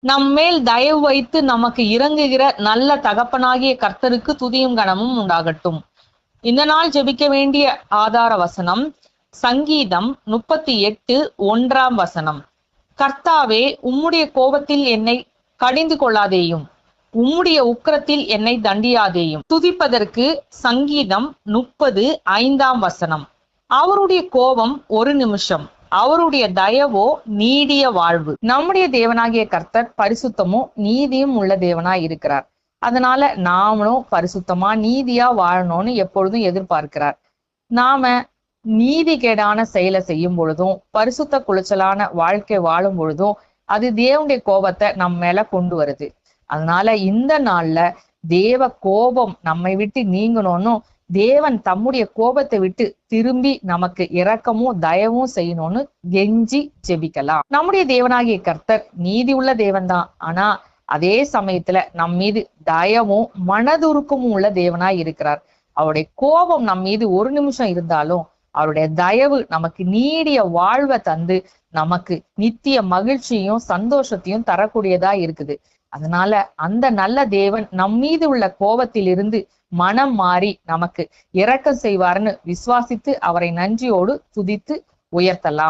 நம்மேல் தயவு வைத்து நமக்கு இறங்குகிற நல்ல தகப்பனாகிய கர்த்தருக்கு துதியும் கனமும் உண்டாகட்டும். இந்த நாள் ஜெபிக்க வேண்டிய ஆதார வசனம் சங்கீதம் முப்பத்தி எட்டு ஒன்றாம் வசனம். கர்த்தாவே உம்முடைய கோபத்தில் என்னை கடிந்து கொள்ளாதேயும் உம்முடைய உக்கிரத்தில் என்னை தண்டியாதேயும். துதிப்பதற்கு சங்கீதம் முப்பது ஐந்தாம் வசனம். அவருடைய கோபம் ஒரு நிமிஷம். அவருடைய தயவோ நீடிய வாழ்வு. நம்முடைய தேவனாகிய கர்த்தர் பரிசுத்தமும் நீதியும் உள்ள தேவனாய் இருக்கிறார். அதனால நாமளும் பரிசுத்தமா நீதியா வாழணும்னு எப்பொழுதும் எதிர்பார்க்கிறார். நாம நீதி கேடான செயலை செய்யும் பொழுதும் பரிசுத்த குளிச்சலான வாழ்க்கை வாழும் பொழுதும் அது தேவனுடைய கோபத்தை நம்ம மேல கொண்டு வருது. அதனால இந்த நாள்ல தேவ கோபம் நம்மை விட்டு நீங்கணும்னு தேவன் தம்முடைய கோபத்தை விட்டு திரும்பி நமக்கு இரக்கமும் தயவும் செய்யணும்னு கெஞ்சி ஜெபிக்கலாம். நம்முடைய தேவனாகிய கர்த்தர் நீதி உள்ள தேவன் தான் ஆனா அதே சமயத்துல நம் மீது தயவும் மனதுருக்கமும் உள்ள தேவனாய் இருக்கிறார். அவருடைய கோபம் நம் மீது ஒரு நிமிஷம் இருந்தாலும் அவருடைய தயவு நமக்கு நீடிய வாழ்வை தந்து நமக்கு நித்திய மகிழ்ச்சியும் சந்தோஷத்தையும் தரக்கூடியதா இருக்குது. அதனால அந்த நல்ல தேவன் நம் மீது உள்ள கோபத்தில் இருந்து மனம் மாறி நமக்கு இரக்கம் செய்வார்னு விசுவாசித்து அவரை நன்றியோடு துதித்து உயர்த்தலாம்.